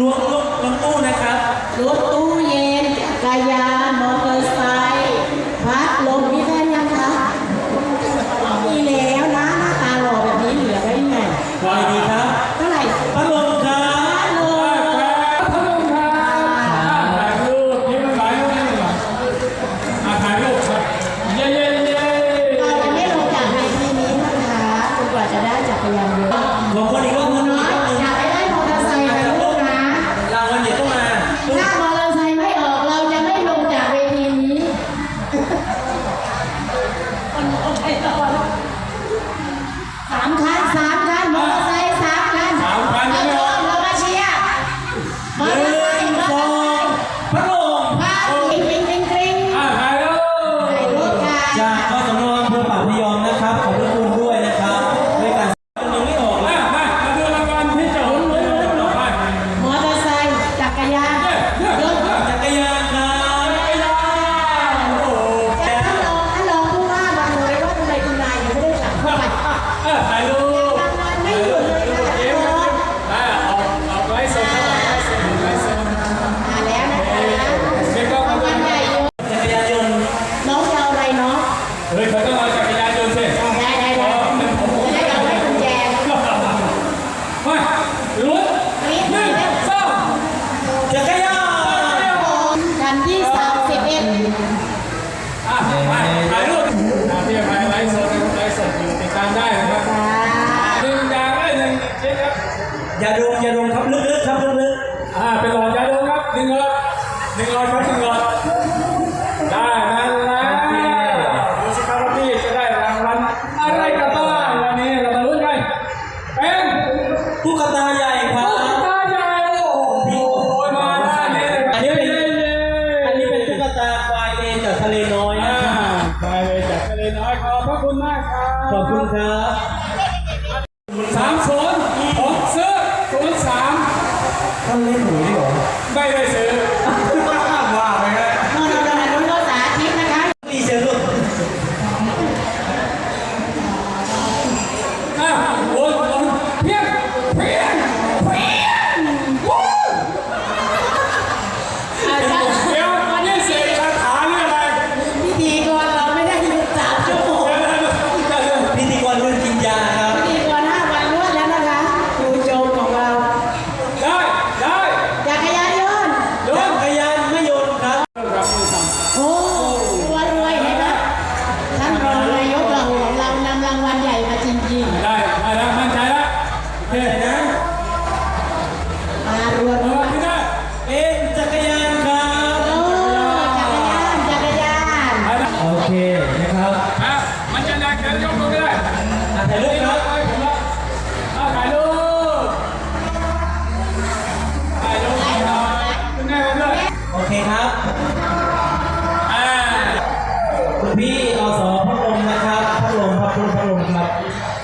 ล้วงล้วงตู้นะครับ รถตู้เย็นกรยา ฮ้ยเขาต้องเอาจักรยานยนต์สิได้ได้ได้จะได้เราไว้กุญแจมาลุ้นหนึ่งสองจักรยานคันที่สามสิบเอ็ดอะไปถ่ายรูปอะพี่ไปไลฟ์สดไลฟ์สดอยู่ติดตามได้นะครับหนึ่งดาวได้หนึ่งเช็คครับอย่าดมอย่าดมครับลึกๆครับลึกๆอ่าป็นหลอดยาดมครับหนึ่งหลอดหนึ่งหลอดครับหนึ่งหลอดได้นะ ขอบคุณครับสามศูนย์งกซื้อศูนย์สามท่านเล่นหวยด้วยเหรอไม่ไม่ আপনার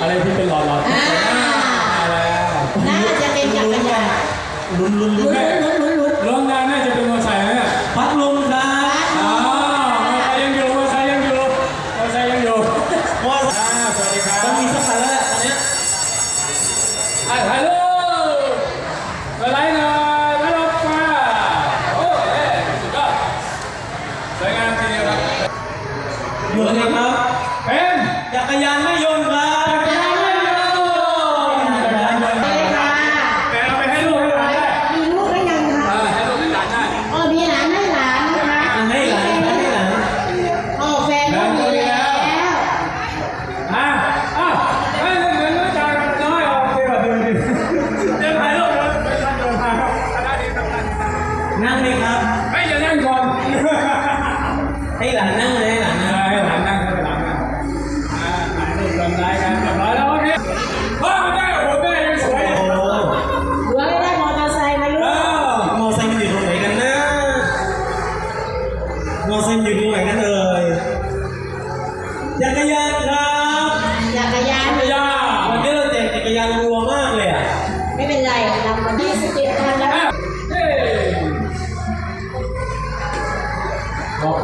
อะไรที่เป็นหลอดหลอดอ่า แล้วน่าจะเป็นจักรยานลุ้นลุ้นลุ้นลุ้นแม่ลุ้นลุ้นลุ้นรถงานน่าจะเป็นมอเตอร์ไซค์ไหมเนี่ยพัดลมครับอ๋อมอเตอร์ไซค์ยังอยู่มอเตอร์ไซค์ยังอยู่มอเตอร์ไซค์ยังอยู่มอเตอร์ไซอ่าค์สวัสดีครับต้องมีสักคันแล้วแหละตอนเนี้ยอะถ่ายรูปไปไลฟ์หน่อยแล้วลงมาโอ้เอ๊ะสุดยอดสวยงามทีเดียวครับ อยู่ใน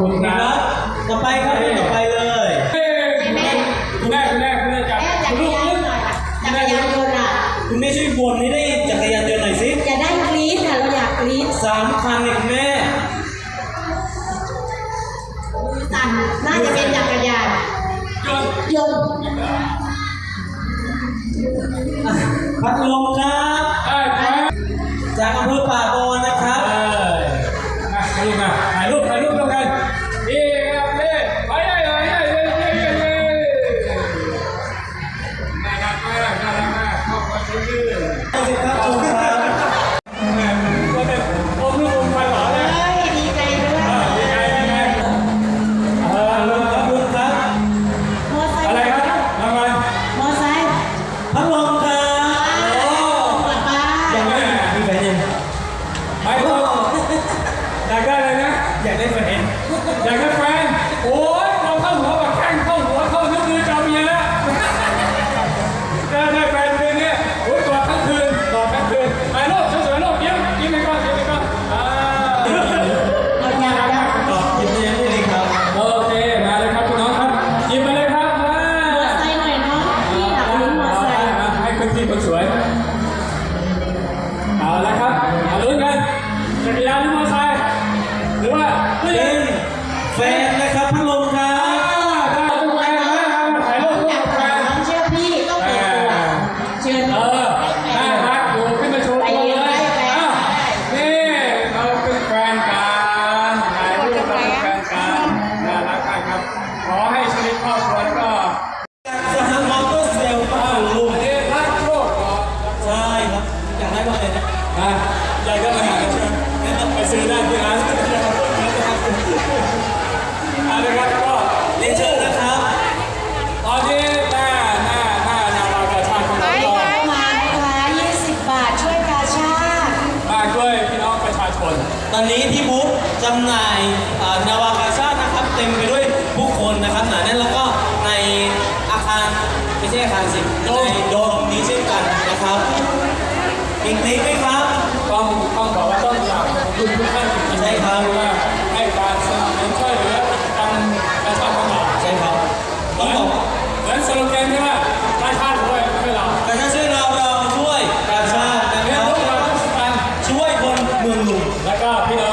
ุณครับต่อไปครับต่อไปเลยเอ้ยคุณแม่คุณแม่คุณแม่จับจักรยานยนต์หน่อยค่ะจักรยานยนต์อะคุณแม่ช่วยวนให้ได้จักรยานยนต์หน่อยสิอย่าได้กรี๊ดค่ะเราอยากกรี๊ดสามคันเนี่ยคุณแม่มือสั่น่าจะเป็นจักรยานจนยนต์พัดลมครับ ได้ครับจากอำเภอป่าบากได้อะไรนะ อยากได้แฟนอยากได้แฟน โอ้ อาคารสิงห์ในโดมนี้เช่นกันนะครับอีกนิดไหมครับ ต้องต้องบอกว่าต้องกราบขอบคุณทุกท่านจริงๆใช่ครับ ว่าให้การสนับสนุนช่วยเหลือกันในชาติของเราใช่ครับต้องบอกว่าเหมือนสโลแกนที่ว่าถ้าชาติด้วยไม่เราแต่ถ้ช่วยเราเราช่วยการชาตินะคเพื่อรันบร่วมงานทุกกันช่วยคนเมืองหลวงและก็พี่น้อง